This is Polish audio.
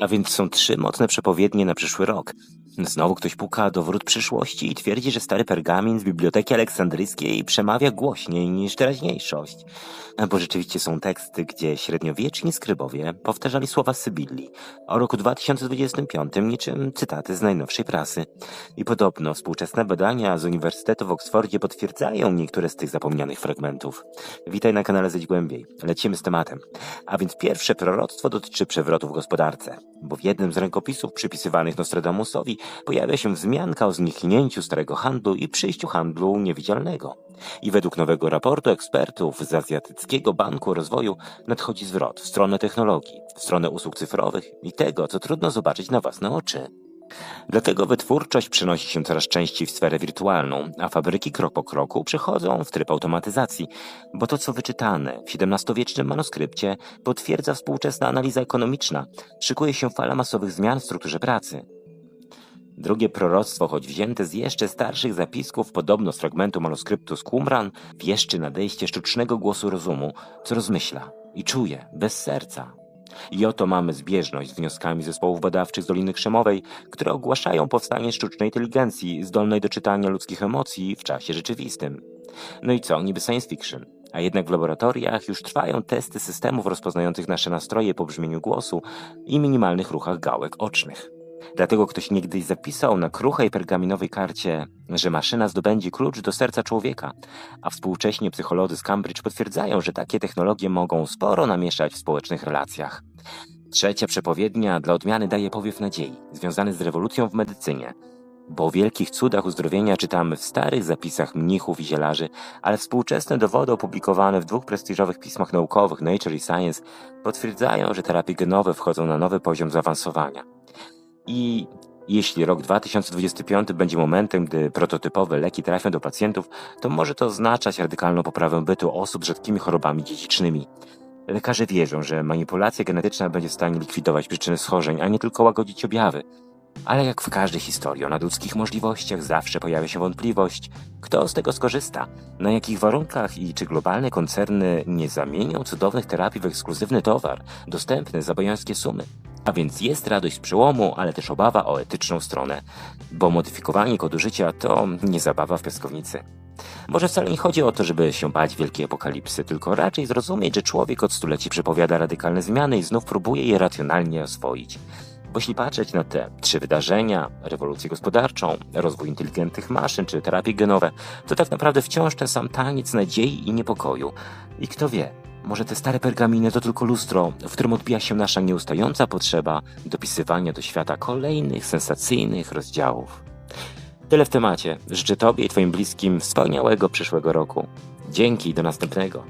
A więc są trzy mocne przepowiednie na przyszły rok. Znowu ktoś puka do wrót przyszłości i twierdzi, że stary pergamin z Biblioteki Aleksandryjskiej przemawia głośniej niż teraźniejszość. Bo rzeczywiście są teksty, gdzie średniowieczni skrybowie powtarzali słowa Sybilli o roku 2025 niczym cytaty z najnowszej prasy. I podobno współczesne badania z Uniwersytetu w Oksfordzie potwierdzają niektóre z tych zapomnianych fragmentów. Witaj na kanale Zejdź Głębiej. Lecimy z tematem. A więc pierwsze proroctwo dotyczy przewrotu w gospodarce, bo w jednym z rękopisów przypisywanych Nostradamusowi pojawia się wzmianka o zniknięciu starego handlu i przyjściu handlu niewidzialnego. I według nowego raportu ekspertów z Azjatyckiego Banku Rozwoju nadchodzi zwrot w stronę technologii, w stronę usług cyfrowych i tego, co trudno zobaczyć na własne oczy. Dlatego wytwórczość przenosi się coraz częściej w sferę wirtualną, a fabryki krok po kroku przechodzą w tryb automatyzacji, bo to, co wyczytane w XVII-wiecznym manuskrypcie, potwierdza współczesna analiza ekonomiczna. Szykuje się fala masowych zmian w strukturze pracy. Drugie proroctwo, choć wzięte z jeszcze starszych zapisków, podobno z fragmentu manuskryptu z Qumran, wieszczy nadejście sztucznego głosu rozumu, co rozmyśla i czuje, bez serca. I oto mamy zbieżność z wnioskami zespołów badawczych z Doliny Krzemowej, które ogłaszają powstanie sztucznej inteligencji zdolnej do czytania ludzkich emocji w czasie rzeczywistym. No i co, niby science fiction. A jednak w laboratoriach już trwają testy systemów rozpoznających nasze nastroje po brzmieniu głosu i minimalnych ruchach gałek ocznych. Dlatego ktoś niegdyś zapisał na kruchej pergaminowej karcie, że maszyna zdobędzie klucz do serca człowieka, a współcześni psycholodzy z Cambridge potwierdzają, że takie technologie mogą sporo namieszać w społecznych relacjach. Trzecia przepowiednia dla odmiany daje powiew nadziei, związany z rewolucją w medycynie. Bo o wielkich cudach uzdrowienia czytamy w starych zapisach mnichów i zielarzy, ale współczesne dowody opublikowane w dwóch prestiżowych pismach naukowych Nature i Science potwierdzają, że terapie genowe wchodzą na nowy poziom zaawansowania. I jeśli rok 2025 będzie momentem, gdy prototypowe leki trafią do pacjentów, to może to oznaczać radykalną poprawę bytu osób z rzadkimi chorobami dziedzicznymi. Lekarze wierzą, że manipulacja genetyczna będzie w stanie likwidować przyczyny schorzeń, a nie tylko łagodzić objawy. Ale jak w każdej historii o nadludzkich możliwościach zawsze pojawia się wątpliwość, kto z tego skorzysta, na jakich warunkach i czy globalne koncerny nie zamienią cudownych terapii w ekskluzywny towar, dostępny za bojańskie sumy. A więc jest radość z przełomu, ale też obawa o etyczną stronę, bo modyfikowanie kodu życia to nie zabawa w piaskownicy. Może wcale nie chodzi o to, żeby się bać wielkiej apokalipsy, tylko raczej zrozumieć, że człowiek od stuleci przepowiada radykalne zmiany i znów próbuje je racjonalnie oswoić. Bo jeśli patrzeć na te trzy wydarzenia, rewolucję gospodarczą, rozwój inteligentnych maszyn czy terapie genowe, to tak naprawdę wciąż ten sam taniec nadziei i niepokoju. I kto wie, może te stare pergaminy to tylko lustro, w którym odbija się nasza nieustająca potrzeba dopisywania do świata kolejnych sensacyjnych rozdziałów. Tyle w temacie. Życzę Tobie i Twoim bliskim wspaniałego przyszłego roku. Dzięki, do następnego.